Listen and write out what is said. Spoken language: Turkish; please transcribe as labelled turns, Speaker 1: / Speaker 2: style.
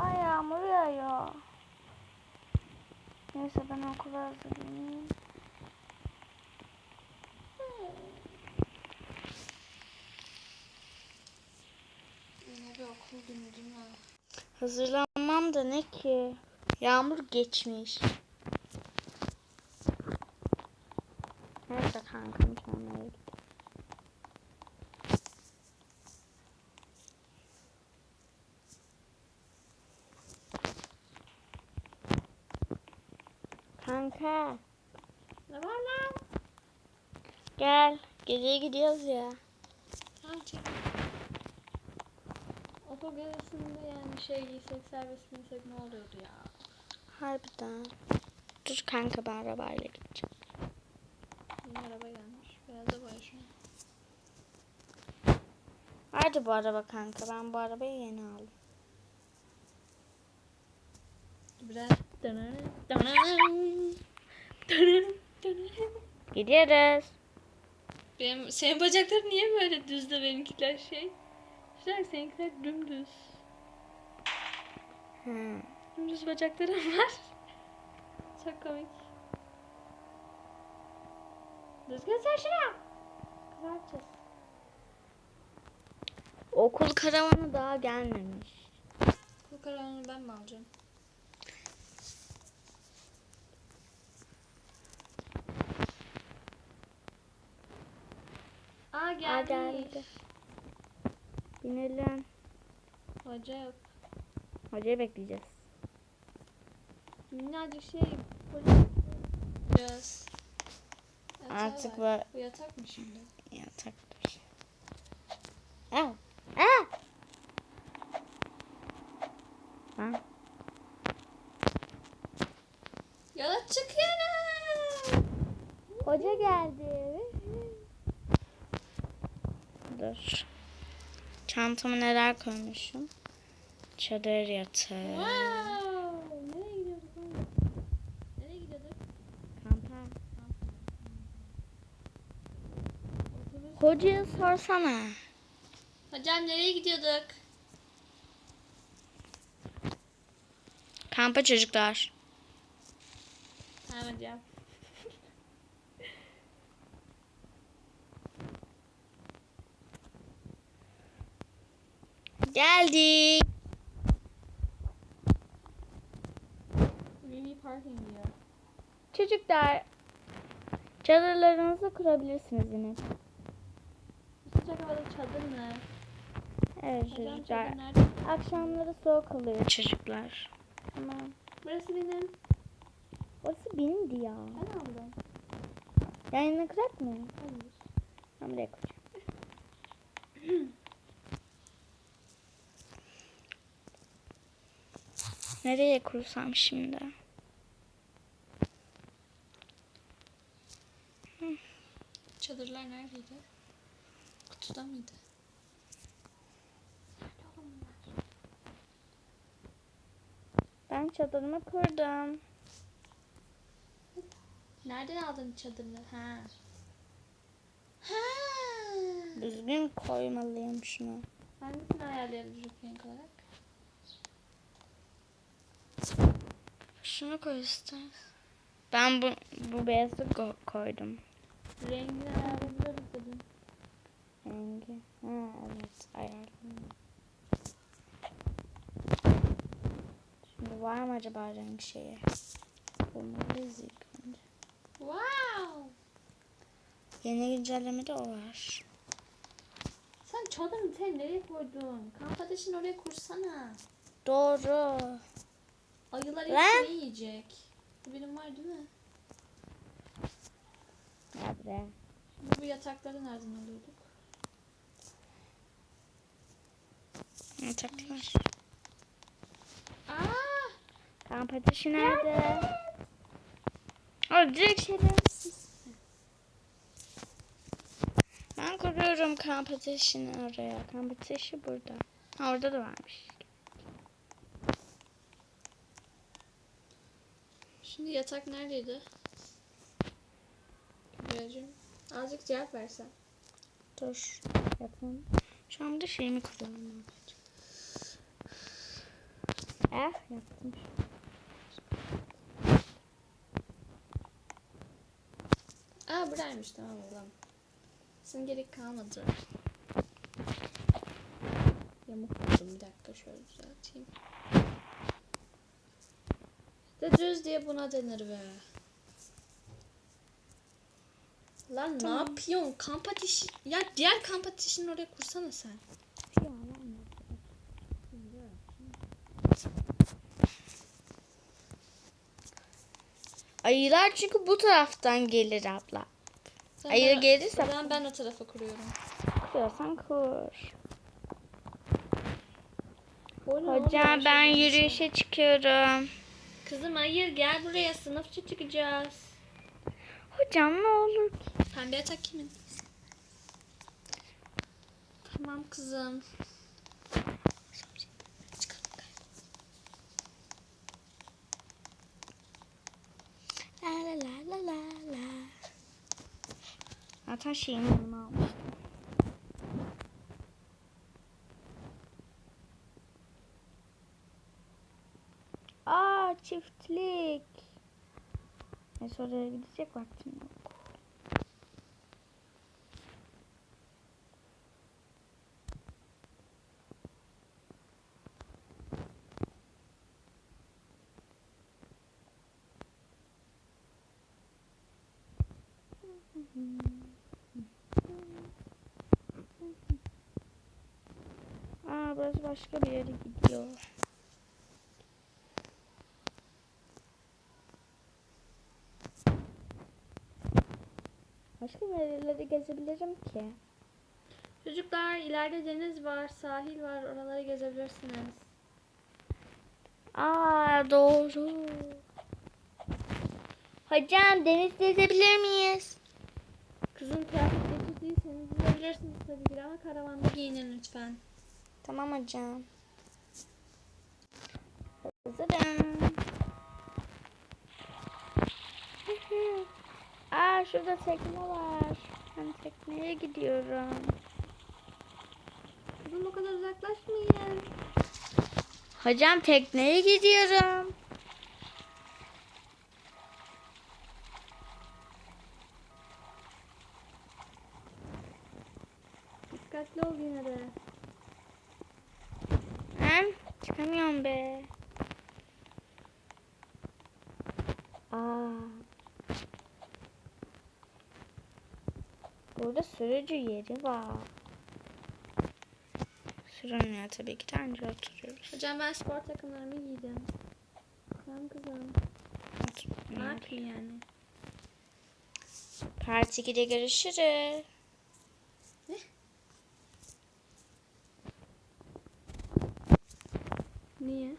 Speaker 1: Ay yağmur yağıyor. Neyse ben okula hazırlanayım.
Speaker 2: Yine bir okul günü değil mi?
Speaker 1: Hazırlanmam da ne ki? Yağmur geçmiş. Neyse kankam çalmaya Kanka
Speaker 2: Ne var lan?
Speaker 1: gel. Geceye gidiyoruz ya.
Speaker 2: Ha çek. Okul gezisinde yani şey giysek serbest giysek ne oluyordu ya?
Speaker 1: Harbiden. Dur kanka ben arabayla gideceğim.
Speaker 2: Yeni araba gelmiş. Biraz da boya şunu.
Speaker 1: Hadi bu araba kanka. Ben bu arabayı yeni aldım.
Speaker 2: Biraz
Speaker 1: Gidiyoruz.
Speaker 2: Benim, senin bacakların niye böyle düz de benimkiler şey? Şuraya seninkiler dümdüz.
Speaker 1: Hı.
Speaker 2: Dümdüz bacaklarım var. Çok komik. Düzgün sen şuna. Kızartacağız.
Speaker 1: Okul karavanı daha gelmemiş.
Speaker 2: Bu karavanı ben mi alacağım? Aa
Speaker 1: Aa,
Speaker 2: geldi.
Speaker 1: Binelim.
Speaker 2: Hoca yok.
Speaker 1: Hocayı bekleyeceğiz.
Speaker 2: Minnacık şey. Biraz. Yatağı
Speaker 1: Artık
Speaker 2: var. Bu yatak mı şimdi?
Speaker 1: Yataktır. Aa. Aa. Ha?
Speaker 2: Yola çıkıyorum.
Speaker 1: Hoca geldi. Dur. Çantama neler koymuşum? Çadır yatağı.
Speaker 2: Wow. Nereye gidiyorduk oğlum? Nereye gidiyorduk?
Speaker 1: Kampa.
Speaker 2: Otobüs.
Speaker 1: Hocaya sorsana.
Speaker 2: Hocam nereye gidiyorduk?
Speaker 1: Kampa çocuklar.
Speaker 2: Tamam hocam.
Speaker 1: Geldik. Çocuklar. Çadırlarınızı kurabilirsiniz yine.
Speaker 2: Sıcak havada çadır mı?
Speaker 1: Evet
Speaker 2: Hocam
Speaker 1: çocuklar. Akşamları soğuk oluyor çocuklar. Tamam.
Speaker 2: Burası benim.
Speaker 1: Orası benimdi ya.
Speaker 2: Ben aldım.
Speaker 1: Yayını kırak mı?
Speaker 2: Hayır.
Speaker 1: Ben buraya koyacağım. Nereye kursam şimdi?
Speaker 2: Çadırlar neredeydi? Kutuda mıydı?
Speaker 1: Ben çadırımı kurdum.
Speaker 2: Nereden aldın çadırını? Ha. Ha.
Speaker 1: Düzgün koymalıyım şunu.
Speaker 2: Hangisini ayarlayabiliriz renk olarak?
Speaker 1: Şunu koy istersen. Ben bu, bu beyazı ko- koydum.
Speaker 2: Rengini ayarlayabiliriz dedim.
Speaker 1: Rengi. Ha evet ayarladım. Şimdi var mı acaba renk şeyi? Bulmalıyız ilk önce.
Speaker 2: Wow.
Speaker 1: Yeni güncellemede o var.
Speaker 2: Sen çadırını sen nereye koydun? Kamp ateşini oraya kursana.
Speaker 1: Doğru.
Speaker 2: Ayılar hepsini yiyecek. Benim var değil mi? Şimdi bu yatakları nereden alıyorduk?
Speaker 1: Yataklar.
Speaker 2: Aa!
Speaker 1: Kamp ateşi nerede? O direkt şerefsiz. Ben kuruyorum kamp ateşini oraya. Kamp ateşi burada. Ha, orada da varmış.
Speaker 2: Şimdi yatak neredeydi? Kübra'cığım. Azıcık cevap versen.
Speaker 1: Dur. Yapalım. Şu anda şeyimi kuruyorum. Eh yaptım.
Speaker 2: Aa buraymış tamam o zaman. Sizin gerek kalmadı. Düz diye buna denir be. Lan ne yapıyorsun? Kamp ateşi... Ya diğer kamp ateşini oraya kursana sen.
Speaker 1: Ayılar çünkü bu taraftan gelir abla.
Speaker 2: Sen
Speaker 1: Ayı
Speaker 2: bana-
Speaker 1: gelirse-
Speaker 2: zaman ben o tarafa kuruyorum.
Speaker 1: Kuruyorsan kur. Hocam ben yürüyüşe çıkıyorum.
Speaker 2: Kızım hayır gel buraya sınıfça çıkacağız.
Speaker 1: Hocam ne olur?
Speaker 2: Pembe kimin? Tamam kızım.
Speaker 1: La la la la la la. Zaten yanıma almıştım. Aa çiftlik. Neyse oraya gidecek vaktim yok. Aa burası başka bir yere gidiyor. Başka nereleri gezebilirim ki?
Speaker 2: Çocuklar ileride deniz var, sahil var. Oraları gezebilirsiniz.
Speaker 1: Aa doğru. Hocam denizde gezebilir miyiz?
Speaker 2: Kızım kıyafet değiştirdiyseniz gezebilirsiniz tabii ki ama karavanda giyinin lütfen.
Speaker 1: Tamam hocam. Hazırım. Aa şurada tekne var. Ben tekneye gidiyorum.
Speaker 2: Kızım o kadar uzaklaşmayın.
Speaker 1: Hocam tekneye gidiyorum.
Speaker 2: Dikkatli ol yine de.
Speaker 1: Ben çıkamıyorum be. Aa. Burada sürücü yeri var. Sürünmüyor tabii ki de anca oturuyoruz.
Speaker 2: Hocam ben spor takımlarımı giydim. Tamam kızım. Ne yapayım yani?
Speaker 1: Part 2'de görüşürüz.
Speaker 2: Niye?